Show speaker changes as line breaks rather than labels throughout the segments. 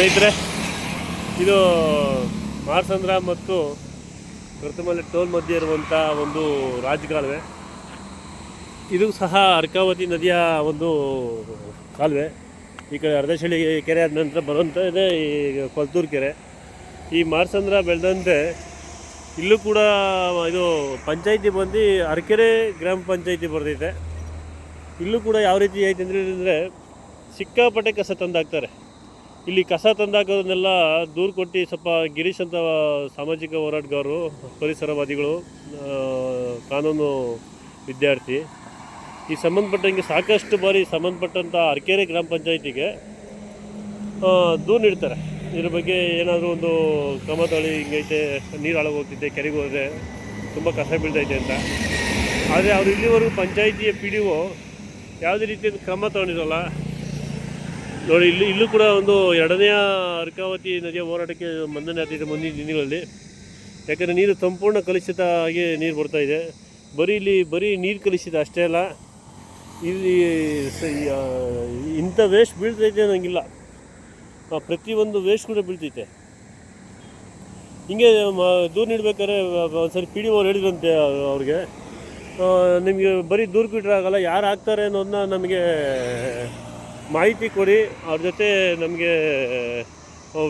ಸ್ನೇಹಿತರೆ, ಇದು ಮಾರ್ಸಂದ್ರ ಮತ್ತು ಪ್ರಥಮಲ್ಲಿ ಟೋಲ್ ಮಧ್ಯೆ ಇರುವಂಥ ಒಂದು ರಾಜಕಾಲುವೆ ಇದು ಸಹ ಅರ್ಕಾವತಿ ನದಿಯ ಒಂದು ಕಾಲುವೆ. ಈ ಕಡೆ ಅರ್ಧಶಳಿ ಕೆರೆ ಆದ ನಂತರ ಬರುವಂಥದ್ದೇ ಈ ಕೊಲ್ತೂರು ಕೆರೆ. ಈ ಮಾರ್ಸಂದ್ರ ಬೆಳೆದಂತೆ ಇಲ್ಲೂ ಕೂಡ ಇದು ಪಂಚಾಯಿತಿ ಬಂದು ಅರಕೆರೆ ಗ್ರಾಮ ಪಂಚಾಯಿತಿ ಬರ್ತೈತೆ. ಇಲ್ಲೂ ಕೂಡ ಯಾವ ರೀತಿ ಐತೆ ಅಂದರೆ ಸಿಕ್ಕಾಪಟ್ಟೆ ಕಸ ತಂದಾಕ್ತಾರೆ. ಇಲ್ಲಿ ಕಸ ತಂದಾಕೋದನ್ನೆಲ್ಲ ದೂರು ಕೊಟ್ಟು ಸ್ವಲ್ಪ ಗಿರೀಶ್ ಅಂತ ಸಾಮಾಜಿಕ ಹೋರಾಟಗಾರರು, ಪರಿಸರವಾದಿಗಳು ಕಾನೂನು ವಿದ್ಯಾರ್ಥಿ, ಈ ಸಂಬಂಧಪಟ್ಟಂಗೆ ಸಾಕಷ್ಟು ಬಾರಿ ಸಂಬಂಧಪಟ್ಟಂಥ ಅರ್ಕೆರೆ ಗ್ರಾಮ ಪಂಚಾಯಿತಿಗೆ ದೂರು ನೀಡ್ತಾರೆ. ಇದ್ರ ಬಗ್ಗೆ ಏನಾದರೂ ಒಂದು ಕ್ರಮ ತಳಿ ಹಿಂಗೈತೆ ನೀರು ಹಾಳಾಗಿ ಹೋಗ್ತಿದ್ದೆ ಕೆರೆಗೆ ಹೋದರೆ ತುಂಬ ಕಸ ಬೀಳ್ತೈತೆ ಅಂತ. ಆದರೆ ಅವರು ಇಲ್ಲಿವರೆಗೂ ಪಂಚಾಯಿತಿಯ ಪಿ ಡಿ ಒ ಯಾವುದೇ ರೀತಿಯ ಕ್ರಮ ತಗೊಂಡಿರಲ್ಲ. ನೋಡಿ, ಇಲ್ಲಿ, ಇಲ್ಲೂ ಕೂಡ ಒಂದು ಎರಡನೆಯ ಅರ್ಕಾವತಿ ನದಿಯ ಹೋರಾಟಕ್ಕೆ ಮಂದನೆ ಆಗ್ತಿದೆ ಮುಂದಿನ ದಿನಗಳಲ್ಲಿ. ಯಾಕಂದರೆ ನೀರು ಸಂಪೂರ್ಣ ಕಲುಷಿತ ಆಗಿ ನೀರು ಬರ್ತಾ ಇದೆ. ಬರೀ ಇಲ್ಲಿ ಬರೀ ನೀರು ಕಲುಷಿತ ಅಷ್ಟೇ ಅಲ್ಲ, ಇಲ್ಲಿ ಇಂಥ ವೇಸ್ಟ್ ಬೀಳ್ತೈತೆ ಅನ್ನೋಂಗಿಲ್ಲ. ಪ್ರತಿಯೊಂದು ವೇಸ್ಟ್ ಕೂಡ ಬೀಳ್ತೈತೆ. ಹಿಂಗೆ ದೂರ ದೂರು ನೀಡ್ಬೇಕಾದ್ರೆ ಒಂದ್ಸರಿ ಪಿ ಡಿ ಅವ್ರು ಹೇಳಿದ್ರಂತೆ ಅವ್ರಿಗೆ ನಿಮಗೆ ಬರೀ ದೂರು ಬಿಟ್ಟರೆ ಆಗಲ್ಲ, ಯಾರು ಹಾಕ್ತಾರೆ ಅನ್ನೋದನ್ನ ನಮಗೆ ಮಾಹಿತಿ ಕೊಡಿ, ಅವ್ರ ಜೊತೆ ನಮಗೆ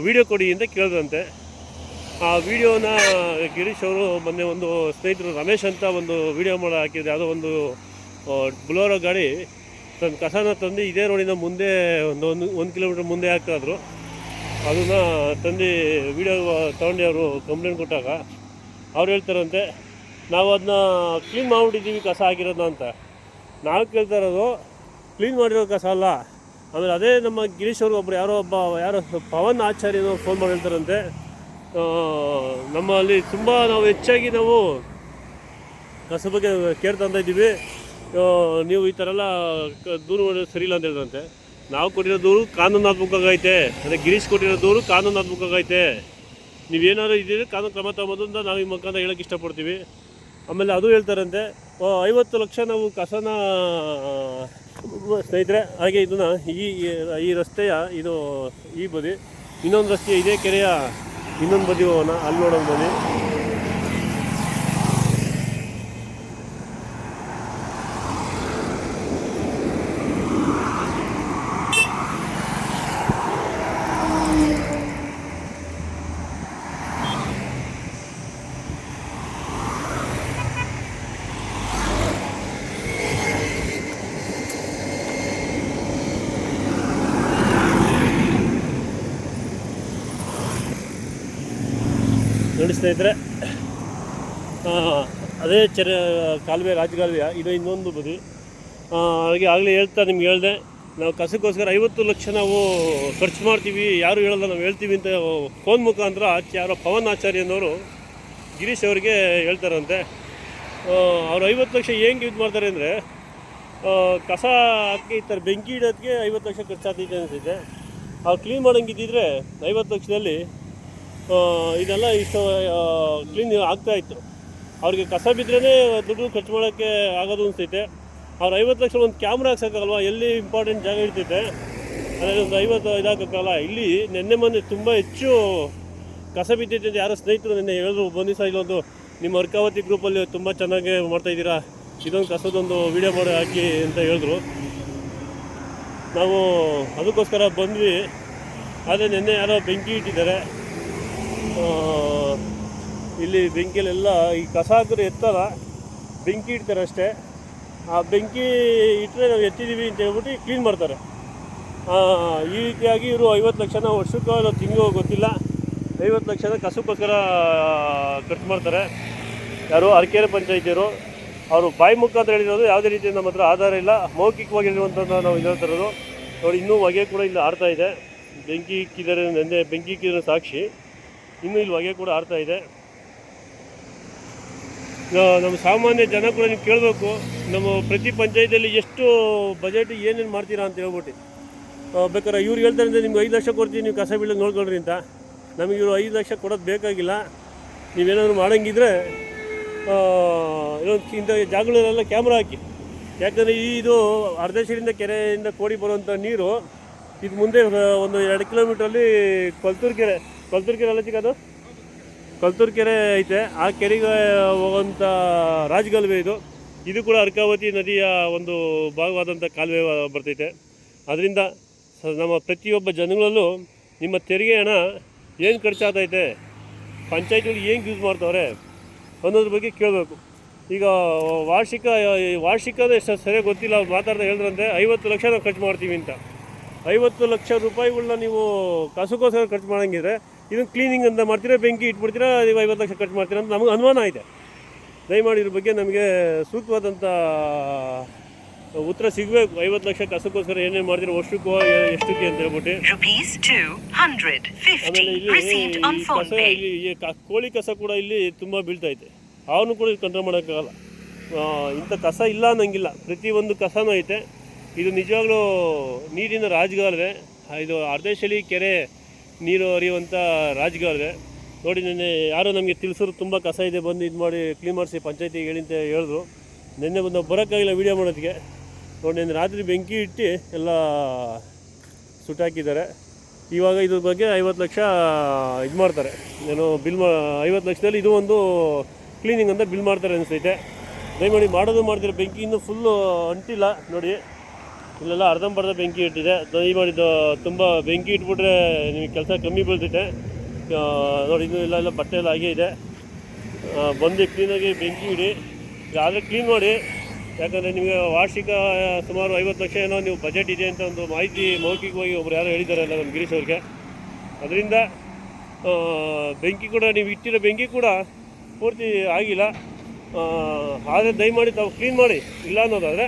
ವಿಡಿಯೋ ಕೊಡಿ ಅಂತ ಕೇಳಿದ್ರಂತೆ ಆ ವಿಡಿಯೋನ ಗಿರೀಶ್ ಅವರು ಮೊನ್ನೆ ಒಂದು ಸ್ನೇಹಿತರು ರಮೇಶ್ ಅಂತ ಒಂದು ವಿಡಿಯೋ ಮಾಡಿ ಹಾಕಿದ್ರು. ಯಾವುದೋ ಒಂದು ಬುಲೋರೋ ಗಾಡಿ ತನ್ನ ಕಸನ ತಂದು ಇದೇ ರೋಡಿನ ಮುಂದೆ ಒಂದು ಒಂದು ಒಂದು ಕಿಲೋಮೀಟ್ರ್ ಮುಂದೆ ಹಾಕ್ತಾಯಿದ್ರು ಅದನ್ನು ತಂದು ವಿಡಿಯೋ ತೊಗೊಂಡು ಅವರು ಕಂಪ್ಲೇಂಟ್ ಕೊಟ್ಟಾಗ ಅವ್ರು ಹೇಳ್ತಾರಂತೆ, ನಾವು ಅದನ್ನ ಕ್ಲೀನ್ ಮಾಡಿಬಿಟ್ಟಿದ್ದೀವಿ ಕಸ ಹಾಕಿರೋದು ಅಂತ. ನಾವು ಕೇಳ್ತಾ ಇರೋದು ಕ್ಲೀನ್ ಮಾಡಿರೋ ಕಸ ಅಲ್ಲ. ಆಮೇಲೆ ಅದೇ ನಮ್ಮ ಗಿರೀಶ್ ಅವ್ರಿಗೆ ಒಬ್ಬರು ಯಾರೋ ಒಬ್ಬ, ಯಾರೋ ಪವನ್ ಆಚಾರ್ಯನೋ ಫೋನ್ ಮಾಡಿ ಹೇಳ್ತಾರಂತೆ ನಮ್ಮಲ್ಲಿ ತುಂಬ ನಾವು ಹೆಚ್ಚಾಗಿ ನಾವು ಕಸ ಬಗ್ಗೆ ಕೇರ್ ತಂದ ಇದ್ದೀವಿ. ನೀವು ಈ ಥರ ಎಲ್ಲ ದೂರು ಸರಿ ಇಲ್ಲ ಅಂತ ಹೇಳಿದ್ರಂತೆ ನಾವು ಕೊಟ್ಟಿರೋ ದೂರು ಕಾನೂನಾತ್ಮಕವಾಗೈತೆ ಅದೇ ಗಿರೀಶ್ ಕೊಟ್ಟಿರೋ ದೂರು ಕಾನೂನಾತ್ಮಕವಾಗೈತೆ ನೀವೇನಾದ್ರು ಇದ್ದೀರಿ, ಕಾನೂನು ಕ್ರಮ ತಗೋಬೋದು ಅಂತ ನಾವು ಈ ಮುಖಾಂತರ ಹೇಳೋಕ್ಕೆ ಇಷ್ಟಪಡ್ತೀವಿ. ಆಮೇಲೆ ಅದು ಹೇಳ್ತಾರಂತೆ ಐವತ್ತು ಲಕ್ಷ ನಾವು ಕಸನ ಸ್ನೇಹಿತರೆ, ಹಾಗೆ ಇದನ್ನ ಈ ಈ ರಸ್ತೆಯ ಇದು ಈ ಬದಿ. ಇನ್ನೊಂದು ರಸ್ತೆ ಇದೇ ಕೆರೆಯ ಇನ್ನೊಂದು ಬದಿ ಹೋಗೋಣ. ಅಲ್ಲಿ ನೋಡೋಣ ಬನ್ನಿ. ನೋಡಿ ಸ್ನೇಹಿತರೆ ಅದೇ ಚರ, ಕಾಲುವೆ, ರಾಜಕಾಲುವೆಯ, ಇದು ಇನ್ನೊಂದು ಬದಿ. ಹಾಗೆ ಆಗಲೇ ಹೇಳ್ತಾ ನಿಮ್ಗೆ ಹೇಳಿದೆ, ನಾವು ಕಸಕ್ಕೋಸ್ಕರ ಐವತ್ತು ಲಕ್ಷ ನಾವು ಖರ್ಚು ಮಾಡ್ತೀವಿ, ಯಾರು ಹೇಳಲ್ಲ, ನಾವು ಹೇಳ್ತೀವಿ ಅಂತ ಫೋನ್ ಮುಖಾಂತರ ಯಾರೋ ಪವನ್ ಆಚಾರ್ಯನವರು ಗಿರೀಶ್ ಅವರಿಗೆ ಹೇಳ್ತಾರಂತೆ. ಅವರು ಐವತ್ತು ಲಕ್ಷ ಹೆಂಗೆ ಯೂಸ್ ಮಾಡ್ತಾರೆ ಅಂದರೆ ಕಸ ಹಾಕಿ ಥರ ಬೆಂಕಿ ಇಡೋದಕ್ಕೆ ಐವತ್ತು ಲಕ್ಷ ಖರ್ಚಾಗ್ತೈತೆ ಅನಿಸುತ್ತೆ. ಅವ್ರು ಕ್ಲೀನ್ ಮಾಡೋಂಗಿದ್ದಿದ್ರೆ ಐವತ್ತು ಲಕ್ಷದಲ್ಲಿ ಇದೆಲ್ಲ ಇಷ್ಟು ಕ್ಲೀನ್ ಆಗ್ತಾ ಇತ್ತು. ಅವ್ರಿಗೆ ಕಸ ಬಿದ್ರೇ ದುಡ್ಡು ಖರ್ಚು ಮಾಡೋಕ್ಕೆ ಆಗೋದು ಅನಿಸ್ತೈತೆ. ಅವ್ರು ಐವತ್ತು ಲಕ್ಷ ಒಂದು ಕ್ಯಾಮ್ರಾ ಹಾಕ್ಸೋಕ್ಕಲ್ವ ಎಲ್ಲಿ ಇಂಪಾರ್ಟೆಂಟ್ ಜಾಗ ಇರ್ತೈತೆ ಅದರಲ್ಲಿ ಒಂದು ಐವತ್ತು ಇದಾಗಕ್ಕಲ್ಲ ಇಲ್ಲಿ ನಿನ್ನೆ ಮೊನ್ನೆ ತುಂಬ ಹೆಚ್ಚು ಕಸ ಬಿದ್ದೈತೆ ಅಂತ ಯಾರೋ ಸ್ನೇಹಿತರು ನಿನ್ನೆ ಹೇಳಿದ್ರು. ಬನ್ನಿ ಸಹ ಇಲ್ಲೊಂದು ನಿಮ್ಮ ಅರ್ಕಾವತಿ ಗ್ರೂಪಲ್ಲಿ ತುಂಬ ಚೆನ್ನಾಗಿ ಮಾಡ್ತಾಯಿದ್ದೀರಾ ಇದೊಂದು ಕಸದೊಂದು ವೀಡಿಯೋ ಮಾಡಿ ಹಾಕಿ ಅಂತ ಹೇಳಿದ್ರು. ನಾವು ಅದಕ್ಕೋಸ್ಕರ ಬಂದ್ವಿ. ಆದರೆ ನಿನ್ನೆ ಯಾರೋ ಬೆಂಕಿ ಇಟ್ಟಿದ್ದಾರೆ. ಇಲ್ಲಿ ಬೆಂಕಿಯಲ್ಲೆಲ್ಲ ಈ ಕಸ ಹಾಕಿದ್ರೆ ಎತ್ತಲ್ಲ, ಬೆಂಕಿ ಇಡ್ತಾರೆ ಅಷ್ಟೇ. ಆ ಬೆಂಕಿ ಇಟ್ಟರೆ ನಾವು ಎತ್ತಿದ್ದೀವಿ ಅಂತ ಹೇಳ್ಬಿಟ್ಟು ಕ್ಲೀನ್ ಮಾಡ್ತಾರೆ. ಈ ರೀತಿಯಾಗಿ ಇವರು ಐವತ್ತು ಲಕ್ಷನ ವರ್ಷಕ್ಕೋ ಇಲ್ಲ ತಿಂಗೋ ಗೊತ್ತಿಲ್ಲ. ಐವತ್ತು ಲಕ್ಷನ ಕಸಕ್ಕೋಸ್ಕರ ಖರ್ಚು ಮಾಡ್ತಾರೆ. ಯಾರು ಅರಕೆರೆ ಪಂಚಾಯಿತಿಯರು ಅವರು ಬಾಯಿ ಮುಖಾಂತರ ಹೇಳಿರೋದು ಯಾವುದೇ ರೀತಿ ನಮ್ಮ ಹತ್ರ ಆಧಾರ ಇಲ್ಲ. ಮೌಖಿಕವಾಗಿರುವಂಥದ್ದು ನಾವು ಇರೋದು. ನೋಡಿ, ಇನ್ನೂ ಹೊಗೆ ಕೂಡ ಇಲ್ಲಿ ಆಡ್ತಾ ಇದೆ. ಬೆಂಕಿ ಇಕ್ಕಿದ್ದಾರೆ, ನೆನ್ನೆ ಬೆಂಕಿ ಇಕ್ಕಿದ್ರೆ ಸಾಕ್ಷಿ. ಇನ್ನೂ ಇಲ್ಲಿ ಹೊಗೆ ಕೂಡ ಆಡ್ತಾ ಇದೆ. ನಮ್ಮ ಸಾಮಾನ್ಯ ಜನ ಕೂಡ ನೀವು ಕೇಳಬೇಕು, ನಮ್ಮ ಪ್ರತಿ ಪಂಚಾಯತಿಯಲ್ಲಿ ಎಷ್ಟು ಬಜೆಟ್ ಏನೇನು ಮಾಡ್ತೀರಾ ಅಂತ ಹೇಳ್ಬಿಟ್ಟು. ಬೇಕಾದ್ರೆ ಇವ್ರು ಹೇಳ್ತಾರೆ ಅಂದರೆ ನಿಮ್ಗೆ ಐದು ಲಕ್ಷ ಕೊಡ್ತೀವಿ ನೀವು ಕಸ ಬೀಳೋದು ನೋಡ್ಕೊಳ್ರಿ ಅಂತ. ನಮಗೆ ಇವರು ಐದು ಲಕ್ಷ ಕೊಡೋದು ಬೇಕಾಗಿಲ್ಲ. ನೀವೇನಾದ್ರು ಮಾಡಂಗಿದ್ರೆ ಇಂಥ ಜಾಗಗಳಲ್ಲೆಲ್ಲ ಕ್ಯಾಮ್ರಾ ಹಾಕಿ. ಯಾಕಂದರೆ ಈ ಇದು ಅರ್ಧೇಶರಿಂದ ಕೆರೆಯಿಂದ ಕೋಡಿ ಬರುವಂಥ ನೀರು, ಇದು ಮುಂದೆ ಒಂದು ಎರಡು ಕಿಲೋಮೀಟ್ರಲ್ಲಿ ಕೊಲ್ತೂರು ಕೆರೆ. ಕೊಲ್ತೂರು ಕೆರೆ ಅಲ್ಲ ಚಿಕ್ಕ ಅದು ಕೊಲ್ತೂರು ಕೆರೆ ಐತೆ. ಆ ಕೆರೆಗೆ ಹೋಗುವಂಥ ರಾಜಗಲ್ವೆ ಇದು. ಇದು ಕೂಡ ಅರ್ಕಾವತಿ ನದಿಯ ಒಂದು ಭಾಗವಾದಂಥ ಕಾಲುವೆ ಬರ್ತೈತೆ. ಅದರಿಂದ ನಮ್ಮ ಪ್ರತಿಯೊಬ್ಬ ಜನಗಳಲ್ಲೂ ನಿಮ್ಮ ತೆರಿಗೆ ಹಣ ಏನು ಖರ್ಚಾಗ್ತೈತೆ ಪಂಚಾಯತಿಗಳು ಏನು ಯೂಸ್ ಮಾಡ್ತಾವ್ರೆ ಅನ್ನೋದ್ರ ಬಗ್ಗೆ ಕೇಳಬೇಕು. ಈಗ ವಾರ್ಷಿಕ ವಾರ್ಷಿಕ ಎಷ್ಟು ಸರಿಯಾಗಿ ಗೊತ್ತಿಲ್ಲ ಮಾತಾಡ್ತಾ ಹೇಳಿದ್ರಂತೆ, ಐವತ್ತು ಲಕ್ಷ ನಾವು ಖರ್ಚು ಮಾಡ್ತೀವಿ ಅಂತ. ಐವತ್ತು ಲಕ್ಷ ರೂಪಾಯಿಗಳನ್ನ ನೀವು ಕಸಕ್ಕೋಸ್ಕರ ಖರ್ಚು ಮಾಡಂಗಿದ್ರೆ ಇದನ್ನು ಕ್ಲೀನಿಂಗ್ ಅಂತ ಮಾಡ್ತೀರಾ ಬೆಂಕಿ ಇಟ್ಬಿಡ್ತೀರಾ ನೀವು ಐವತ್ತು ಲಕ್ಷ ಖರ್ಚು ಮಾಡ್ತೀರಾ ಅಂತ ನಮಗೆ ಅನುಮಾನ ಇದೆ. ದಯಮಾಡಿ ಇದ್ರ ಬಗ್ಗೆ ನಮಗೆ ಸೂಕ್ತವಾದಂಥ ಉತ್ತರ ಸಿಗಬೇಕು. ಐವತ್ತು ಲಕ್ಷ ಕಸಕ್ಕೋಸ್ಕರ ಏನೇನು ಮಾಡ್ತೀರಾ ವರ್ಷಕ್ಕೋ ಎಷ್ಟಕ್ಕೆ ಅಂತ ಹೇಳ್ಬಿಟ್ಟು.
Rupees 250
ಆಮೇಲೆ ಇಲ್ಲಿ ಕಸ ಇಲ್ಲಿ ಕೋಳಿ ಕಸ ಕೂಡ ಇಲ್ಲಿ ತುಂಬ ಬೀಳ್ತೈತೆ. ಅವನು ಕೂಡ ಕಂಟ್ರೋಲ್ ಮಾಡೋಕ್ಕಾಗಲ್ಲ. ಇಂಥ ಕಸ ಇಲ್ಲ ಅನ್ನಂಗಿಲ್ಲ. ಪ್ರತಿಯೊಂದು ಕಸನೂ ಐತೆ. ಇದು ನಿಜವಾಗ್ಲೂ ನೀರಿನ ರಾಜಗಾಲವೇ. ಇದು ಅರ್ಧೇಶಲಿ ಕೆರೆ ನೀರು ಹರಿಯುವಂಥ ರಾಜಗಾಲುವೆ ನೋಡಿ ನಿನ್ನೆ ಯಾರೋ ನಮಗೆ ತಿಳಿಸೋರು ತುಂಬ ಕಸ ಇದೆ, ಬಂದು ಇದು ಮಾಡಿ ಕ್ಲೀನ್ ಮಾಡಿಸಿ ಪಂಚಾಯತಿಗೆ ಹೇಳಿ ಅಂತ ಹೇಳಿದ್ರು. ನಿನ್ನೆ ಬಂದು ಬರೋಕ್ಕಾಗಿಲ್ಲ ವೀಡಿಯೋ ಮಾಡೋದಕ್ಕೆ. ನೋಡಿ, ನಿನ್ನೆ ರಾತ್ರಿ ಬೆಂಕಿ ಇಟ್ಟು ಎಲ್ಲ ಸುಟ್ಟಾಕಿದ್ದಾರೆ ಇವಾಗ ಇದ್ರ ಬಗ್ಗೆ ಐವತ್ತು ಲಕ್ಷ ಇದು ಮಾಡ್ತಾರೆ. ಏನು ಬಿಲ್ ಮಾ, ಐವತ್ತು ಲಕ್ಷದಲ್ಲಿ ಇದು ಒಂದು ಕ್ಲೀನಿಂಗ್ ಅಂತ ಬಿಲ್ ಮಾಡ್ತಾರೆ ಅನಿಸ್ತೈತೆ ದಯಮಾಡಿ ಮಾಡೋದು ಮಾಡ್ತಿರೋ? ಬೆಂಕಿ ಇನ್ನೂ ಫುಲ್ಲು ಅಂಟಿಲ್ಲ. ನೋಡಿ ಇಲ್ಲೆಲ್ಲ ಅರ್ಧಂಬರ್ಧ ಬೆಂಕಿ ಇಟ್ಟಿದೆ. ದಯಮಾಡಿ ಮಾಡಿದ್ದು ತುಂಬ ಬೆಂಕಿ ಇಟ್ಬಿಟ್ರೆ ನಿಮಗೆ ಕೆಲಸ ಕಮ್ಮಿ ಬೀಳ್ತಿದೆ ನೋಡಿ, ಇನ್ನೂ ಇಲ್ಲ ಎಲ್ಲ ಬಟ್ಟೆ ಎಲ್ಲ ಹಾಗೆ ಇದೆ. ಬಂದು ಕ್ಲೀನಾಗಿ ಬೆಂಕಿ ಇಡಿ. ಆದರೆ ಕ್ಲೀನ್ ಮಾಡಿ. ಯಾಕಂದರೆ ನಿಮಗೆ ವಾರ್ಷಿಕ ಸುಮಾರು ಐವತ್ತು ಲಕ್ಷ ಏನೋ ನೀವು ಬಜೆಟ್ ಇದೆ ಅಂತ ಒಂದು ಮಾಹಿತಿ ಮೌಖಿಕವಾಗಿ ಒಬ್ರು ಯಾರೋ ಹೇಳಿದ್ದಾರೆ ಅಲ್ಲ ನಮ್ಮ ಗಿರೀಶ್ ಅವ್ರಿಗೆ. ಅದರಿಂದ ಬೆಂಕಿ ಕೂಡ ನೀವು ಇಟ್ಟಿರೋ ಬೆಂಕಿ ಕೂಡ ಪೂರ್ತಿ ಆಗಿಲ್ಲ. ಆದರೆ ದಯಮಾಡಿ ತಾವು ಕ್ಲೀನ್ ಮಾಡಿ. ಇಲ್ಲ ಅನ್ನೋದಾದರೆ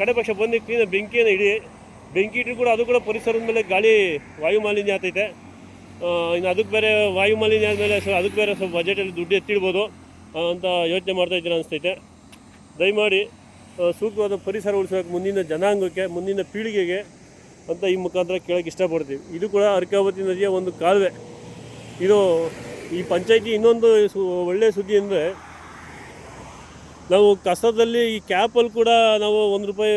ಕಡೆ ಪಕ್ಷ ಬಂದು ಕ್ಲೀನ್ ಬೆಂಕಿಯನ್ನು ಇಡಿ ಬೆಂಕಿ ಇಟ್ಟರು ಕೂಡ ಅದು ಕೂಡ ಪರಿಸರದ ಮೇಲೆ ಗಾಳಿ ವಾಯು ಮಾಲಿನ್ಯ ಆಗ್ತೈತೆ. ಇನ್ನು ಅದಕ್ಕೆ ಬೇರೆ ವಾಯು ಮಾಲಿನ್ಯ ಆದಮೇಲೆ ಸೊ ಅದಕ್ಕೆ ಬೇರೆ ಸ್ವಲ್ಪ ಬಜೆಟಲ್ಲಿ ದುಡ್ಡು ಎತ್ತಿಡ್ಬೋದು ಅಂತ ಯೋಚನೆ ಮಾಡ್ತಾ ಇದ್ದೀರ ಅನಿಸ್ತೈತೆ. ದಯಮಾಡಿ ಸೂಕ್ತವಾದ ಪರಿಸರ ಉಳಿಸೋಕೆ ಮುಂದಿನ ಜನಾಂಗಕ್ಕೆ, ಮುಂದಿನ ಪೀಳಿಗೆಗೆ ಅಂತ ಈ ಮುಖಾಂತರ ಕೇಳೋಕ್ಕೆ ಇಷ್ಟಪಡ್ತೀವಿ. ಇದು ಕೂಡ ಅರ್ಕಾವತಿ ನದಿಯ ಒಂದು ಕಾಲುವೆ. ಇದು ಈ ಪಂಚಾಯತಿ ಇನ್ನೊಂದು ಸು ಒಳ್ಳೆಯ ಸುದ್ದಿ ಅಂದರೆ ನಾವು ಕಸದಲ್ಲಿ ಈ ಕ್ಯಾಪಲ್ಲಿ ಕೂಡ ನಾವು ಒಂದು ರೂಪಾಯಿ,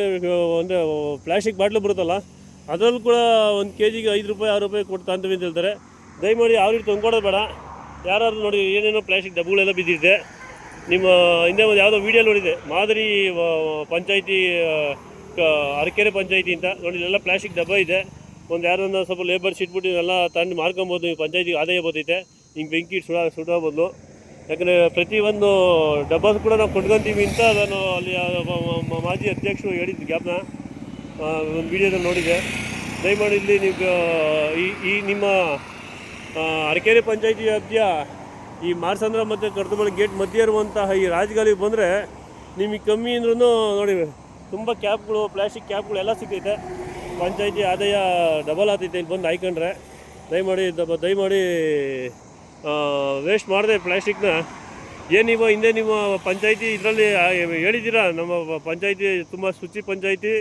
ಅಂದರೆ ಪ್ಲಾಸ್ಟಿಕ್ ಬಾಟ್ಲು ಬರುತ್ತಲ್ಲ ಅದರಲ್ಲೂ ಕೂಡ ಒಂದು ಕೆ ಜಿಗೆ ಐದು ರೂಪಾಯಿ, ಆರು ರೂಪಾಯಿ ಕೊಟ್ಟು ಅಂತ ಹೇಳ್ತಾರೆ. ದಯಮಾಡಿ ಯಾವ ರೀತಿ ತಂದ್ಕೊಡೋದು ಬೇಡ. ಯಾರಾದ್ರೂ ನೋಡಿ ಏನೇನೋ ಪ್ಲಾಸ್ಟಿಕ್ ಡಬ್ಬಗಳೆಲ್ಲ ಬಿದ್ದಿದೆ ನಿಮ್ಮ ಹಿಂದೆ ಒಂದು ಯಾವುದೋ ವೀಡಿಯೋ ನೋಡಿದೆ ಮಾದರಿ ಪಂಚಾಯತಿ ಅರಕೆರೆ ಪಂಚಾಯಿತಿ ಅಂತ ನೋಡಿ, ಇಲ್ಲೆಲ್ಲ ಪ್ಲಾಸ್ಟಿಕ್ ಡಬ್ಬ ಇದೆ. ಒಂದು ಯಾರನ್ನ ಸ್ವಲ್ಪ ಲೇಬರ್ಸ್ ಇಟ್ಬಿಟ್ಟು ಇದೆಲ್ಲ ತಂದು ಮಾರ್ಕೊಬೋದು ಈ ಪಂಚಾಯಿತಿಗೆ ಆದಾಯ ಬರ್ತೈತೆ. ಹಿಂಗೆ ಬೆಂಕಿ ಸುಡ, ಸುಡೋ ಯಾಕಂದರೆ ಪ್ರತಿಯೊಂದು ಡಬ್ಬಸ್ ಕೂಡ ನಾವು ಕೊಂಡ್ಕೊತೀವಿ ಅಂತ ನಾನು ಅಲ್ಲಿ ಮಾಜಿ ಅಧ್ಯಕ್ಷರು ಹೇಳಿದ್ದು ಗ್ಯಾಪ್ನ ಒಂದು ವಿಡಿಯೋದಲ್ಲಿ ನೋಡಿದೆ. ದಯಮಾಡಿ ಇಲ್ಲಿ ನೀವು ಈ ಈ ನಿಮ್ಮ ಅರಕೆರೆ ಪಂಚಾಯಿತಿ ವ್ಯಾಪ್ತಿಯ ಈ ಮಾರ್ಸಂದ್ರ ಮತ್ತು ಕರ್ತಮಳ್ಳಿ ಗೇಟ್ ಮಧ್ಯೆ ಇರುವಂತಹ ಈ ರಾಜಗಾಲಿಗೆ ಬಂದರೆ ನಿಮಗೆ ಕಮ್ಮಿ ಅಂದ್ರೂ ನೋಡಿ, ತುಂಬ ಕ್ಯಾಪ್ಗಳು, ಪ್ಲಾಸ್ಟಿಕ್ ಕ್ಯಾಪ್ಗಳು ಎಲ್ಲ ಸಿಕ್ಕೈತೆ ಪಂಚಾಯಿತಿ ಆದಾಯ ಡಬಲ್ ಆಗ್ತೈತೆ ಇಲ್ಲಿ ಬಂದು ಹಾಯ್ಕೊಂಡ್ರೆ ದಯಮಾಡಿ ದಯಮಾಡಿ ವೇಸ್ಟ್ ಮಾಡಿದೆ ಪ್ಲಾಸ್ಟಿಕ್ನ ಏನು ನೀವು ಹಿಂದೆ ನಿಮ್ಮ ಪಂಚಾಯಿತಿ ಇದರಲ್ಲಿ ಹೇಳಿದ್ದೀರಾ? ನಮ್ಮ ಪಂಚಾಯಿತಿ ತುಂಬ ಶುಚಿ ಪಂಚಾಯಿತಿ.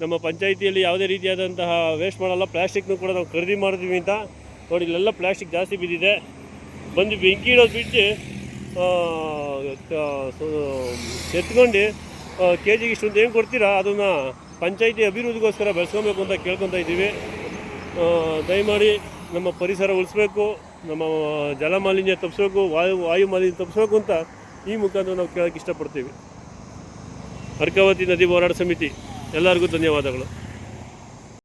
ನಮ್ಮ ಪಂಚಾಯಿತಿಯಲ್ಲಿ ಯಾವುದೇ ರೀತಿಯಾದಂತಹ ವೇಸ್ಟ್ ಮಾಡಲ್ಲ. ಪ್ಲಾಸ್ಟಿಕ್ನು ಕೂಡ ನಾವು ಖರೀದಿ ಮಾಡ್ತೀವಿ ಅಂತ. ನೋಡಿ, ಇಲ್ಲೆಲ್ಲ ಪ್ಲಾಸ್ಟಿಕ್ ಜಾಸ್ತಿ ಬಿದ್ದಿದೆ. ಬಂದು ಬೆಂಕಿ ಇಡೋದು ಬಿಟ್ಟು ಎತ್ಕೊಂಡು ಕೆ ಜಿಗೆ ಇಷ್ಟೊಂದು ಏನು ಕೊಡ್ತೀರಾ? ಅದನ್ನು ಪಂಚಾಯಿತಿ ಅಭಿವೃದ್ಧಿಗೋಸ್ಕರ ಬೆಳೆಸ್ಕೊಬೇಕು ಅಂತ ಕೇಳ್ಕೊತಾ ಇದ್ದೀವಿ. ದಯಮಾಡಿ ನಮ್ಮ ಪರಿಸರ ಉಳಿಸ್ಬೇಕು. ನಮ್ಮ ಜಲಮಾಲಿನ್ಯ ತಪ್ಪಿಸೋಕು, ವಾಯು ವಾಯು ಮಾಲಿನ್ಯ ತಪ್ಪಿಸ್ಬೇಕು ಅಂತ ಈ ಮುಖಾಂತರ ನಾವು ಕೇಳೋಕ್ಕೆ ಇಷ್ಟಪಡ್ತೀವಿ. ಅರ್ಕಾವತಿ ನದಿ ಹೋರಾಟ ಸಮಿತಿ. ಎಲ್ಲರಿಗೂ ಧನ್ಯವಾದಗಳು.